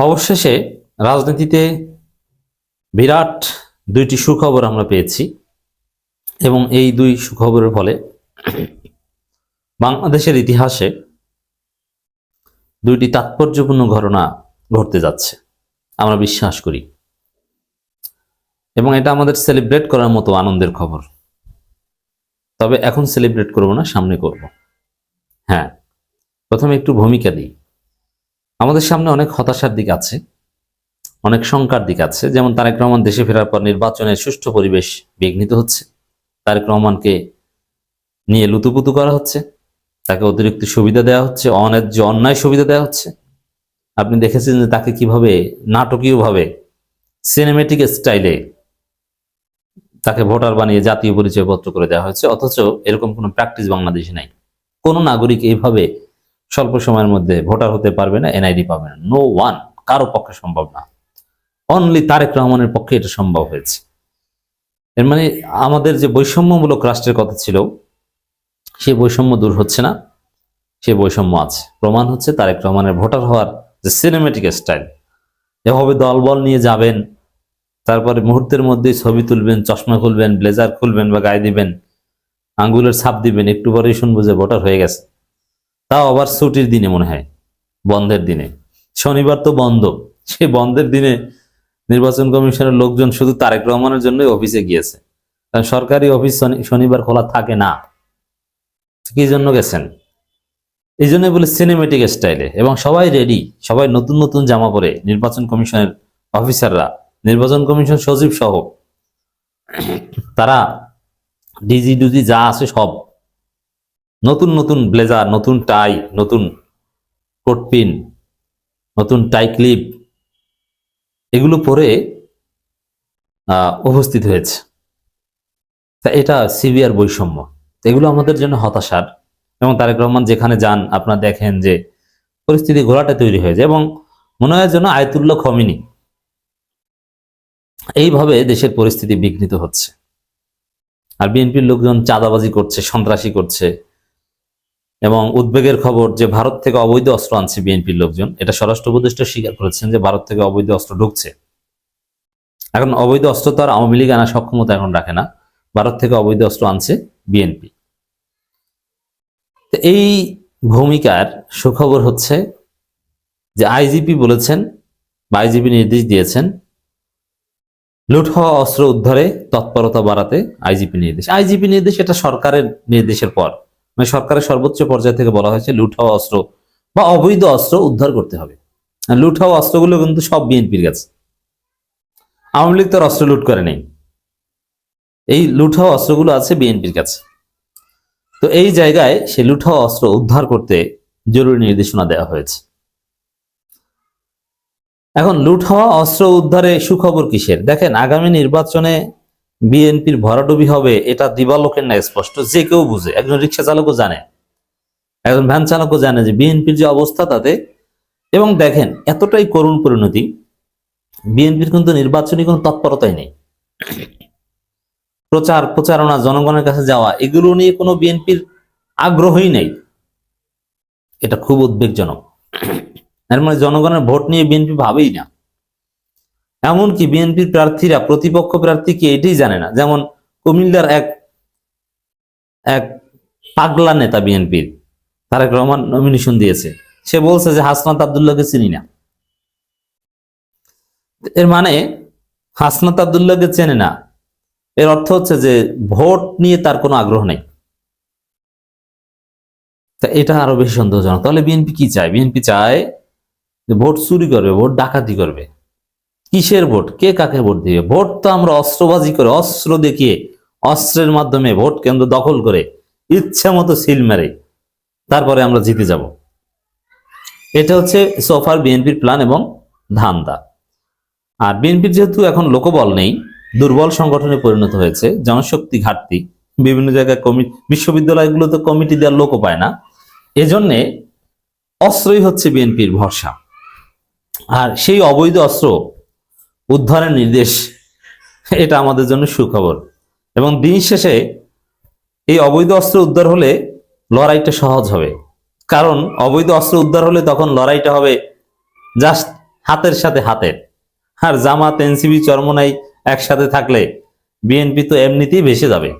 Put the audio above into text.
অবশেষে রাজনীতিতে বিরাট দুইটি সুখবর আমরা পেয়েছি এবং এই দুই সুখবরের ফলে বাংলাদেশের ইতিহাসে দুইটি তাৎপর্যপূর্ণ ঘটনা ঘটতে যাচ্ছে, আমরা বিশ্বাস করি। এবং এটা আমাদের সেলিব্রেট করার মতো আনন্দের খবর। তবে এখন সেলিব্রেট করব না, সামনে করব। হ্যাঁ প্রথমে একটু ভূমিকা দিই। আমাদের সামনে অনেক হতাশার দিক আছে, অনেক শঙ্কার দিক আছে। যেমন তারেক রহমান দেশে ফেরার পর নির্বাচনের সুষ্ঠু পরিবেশ বিঘ্নিত হচ্ছে। তারেক রহমানকে নিয়ে লুতুপুতু করা হচ্ছে। তাকে অতিরিক্ত সুবিধা দেওয়া হচ্ছে অন্যায্য অন্যায় সুবিধা দেওয়া হচ্ছে। আপনি দেখেছেন যে তাকে কীভাবে নাটকীয়ভাবে সিনেমেটিক স্টাইলে তাকে ভোটার বানিয়ে জাতীয় পরিচয়পত্র করে দেওয়া হয়েছে। অথচ এরকম কোনো প্র্যাকটিস বাংলাদেশে নাই। কোনো নাগরিক এইভাবে স্বল্প সময়ের মধ্যে ভোটার হতে পারবে না, এনআইডি পাবে না। নো ওয়ান কারও পক্ষে সম্ভব না। অনলি তারেক রহমানের পক্ষে এটা সম্ভব হয়েছে। এর মানে আমাদের যে বৈষম্যমূলক রাষ্ট্রের কথা ছিল সেই বৈষম্য দূর হচ্ছে না, সে বৈষম্য আছে। প্রমাণ হচ্ছে তারেক রহমানের ভোটার হওয়ার যে সিনেমেটিক স্টাইল এভাবে দলবল নিয়ে যাবেন, তারপরে মুহূর্তের মধ্যেই ছবি তুলবেন, চশমা খুলবেন, ব্লেজার খুলবেন বা গায়ে দিবেন, আঙ্গুলের ছাপ দিবেন, একটু পরেই শুনব যে ভোটার হয়ে গেছে। তাও আবার ছুটির দিনে মনে হয়, বন্ধের দিনে। শনিবার তো বন্ধ। সেই বন্ধের দিনে নির্বাচন কমিশনের লোকজন শুধু তারেক রহমানের জন্যই অফিসে গিয়েছে। কারণ সরকারি অফিস শনিবার খোলা থাকে না। কি জন্য গেছেন? এই জন্য বলে সিনেমেটিক স্টাইলে এবং সবাই রেডি সবাই নতুন নতুন জামা পরে নির্বাচন কমিশনের অফিসাররা নির্বাচন কমিশন সচিব সহ, তারা ডিজি ডুজি যা আছে সব নতুন নতুন ব্লেজার, নতুন টাই, নতুন কোট পিন, নতুন টাই ক্লিপ, এগুলো পরে উপস্থিত হয়েছে। তা এটা সিভিয়ার বৈষম্য। এগুলো আমাদের জন্য হতাশার। এবং তারেক রহমান যেখানে যান, আপনারা দেখেন যে পরিস্থিতি ঘোলাটা তৈরি হয়ে যায় এবং মনে হয় যেন আয়তুল্লাহ খমিনি। এইভাবে দেশের পরিস্থিতি বিঘ্নিত হচ্ছে। আর বিএনপির লোকজন চাঁদাবাজি করছে, সন্ত্রাসী করছে। এবং উদ্বেগের খবর যে ভারত থেকে অবৈধ অস্ত্র আনছে বিএনপির লোকজন, এটা স্বরাষ্ট্র উপদেষ্টা স্বীকার করেছেন যে ভারত থেকে অবৈধ অস্ত্র ঢুকছে। এখন অবৈধ অস্ত্র তো আর আওয়ামী লীগ আনার সক্ষমতা এখন রাখে না। ভারত থেকে অবৈধ অস্ত্র আনছে বিএনপি। এই ভূমিকার সুখবর হচ্ছে যে আইজিপি বলেছেন বা আইজিপি নির্দেশ দিয়েছেন, লুট হওয়া অস্ত্র উদ্ধারে তৎপরতা বাড়াতে আইজিপি নির্দেশ। আইজিপি নির্দেশ এটা সরকারের নির্দেশের পর। মানে সরকারের সর্বোচ্চ পর্যায় থেকে বলা হয়েছে লুট হওয়া অস্ত্র বা অবৈধ অস্ত্র উদ্ধার করতে হবে। লুট হওয়া অস্ত্রগুলো কিন্তু সব বিএনপির কাছে। আওয়ামী লীগ তার অস্ত্র লুট করে নেই। এই লুট হওয়া অস্ত্রগুলো আছে বিএনপির কাছে। তো এই জায়গায় সে লুট হওয়া অস্ত্র উদ্ধার করতে জরুরি নির্দেশনা দেওয়া হয়েছে। এখন লুট হওয়া অস্ত্র উদ্ধারে সুখবর কিসের? দেখেন, আগামী নির্বাচনে বিএনপির ভরাডুবি হবে, এটা দিবালোকের না স্পষ্ট, যে কেউ বুঝে। একজন রিক্সা চালকও জানে, একজন ভ্যান চালকও জানে যে বিএনপির যে অবস্থা তাতে। এবং দেখেন, এতটাই করুণ পরিণতি, বিএনপির কিন্তু নির্বাচনী কোনো তৎপরতাই নেই। প্রচার, প্রচারণা, জনগণের কাছে যাওয়া, এগুলো নিয়ে কোনো বিএনপির আগ্রহই নেই। এটা খুব উদ্বেগজনক। এর মানে জনগণের ভোট নিয়ে বিএনপি ভাবেই না। এমনকি বিএনপির প্রার্থীরা, প্রতিপক্ষ প্রার্থী কি এটাই জানে না। যেমন কুমিল্লার এক এক পাগলা নেতা বিএনপির, তারেক রহমান নমিনেশন দিয়েছে। সে বলছে যে হাসনাত আবদুল্লাহকে চিনি না। এর মানে হাসনাত আবদুল্লাহকে চেনে না। এর অর্থ হচ্ছে যে ভোট নিয়ে তার কোনো আগ্রহ নেই। তা এটা আরও বেশি সন্দেহজনক। তাহলে বিএনপি কি চায়? বিএনপি চায় যে ভোট চুরি করবে, ভোট ডাকাতি করবে। কিসের ভোট? কে কাকে ভোট দিবে? ভোট তো আমরা অস্ত্রবাজি করে, অস্ত্র দেখিয়ে, অস্ত্রের মাধ্যমে ভোট কেন্দ্র দখল করে, ইচ্ছা মতো সিল মেরে, তারপরে আমরা জিতে যাব। এটা হচ্ছে সোফার বিএনপির প্ল্যান এবং ধান্দা। আর বিএনপির যেহেতু এখন লোকবল নেই, দুর্বল সংগঠনে পরিণত হয়েছে, জনশক্তি ঘাটতি, বিভিন্ন জায়গায় কমিটি বিশ্ববিদ্যালয়গুলোতে কমিটি দেওয়ার লোকও পায় না। এজন্যে অস্ত্রই হচ্ছে বিএনপির ভরসা। আর সেই অবৈধ অস্ত্র উদ্ধারের নির্দেশ। এটা আমাদের জন্য সুখবর। এবং দিন শেষে এই অবৈধ অস্ত্র উদ্ধার হলে লড়াইটা সহজ হবে। কারণ অবৈধ অস্ত্র উদ্ধার হলে তখন লড়াইটা হবে জাস্ট হাতের সাথে হাতের আর জামাত এনসিবি চরমনাই একসাথে থাকলে বিএনপি তো এমনিতেই ভেসে যাবে।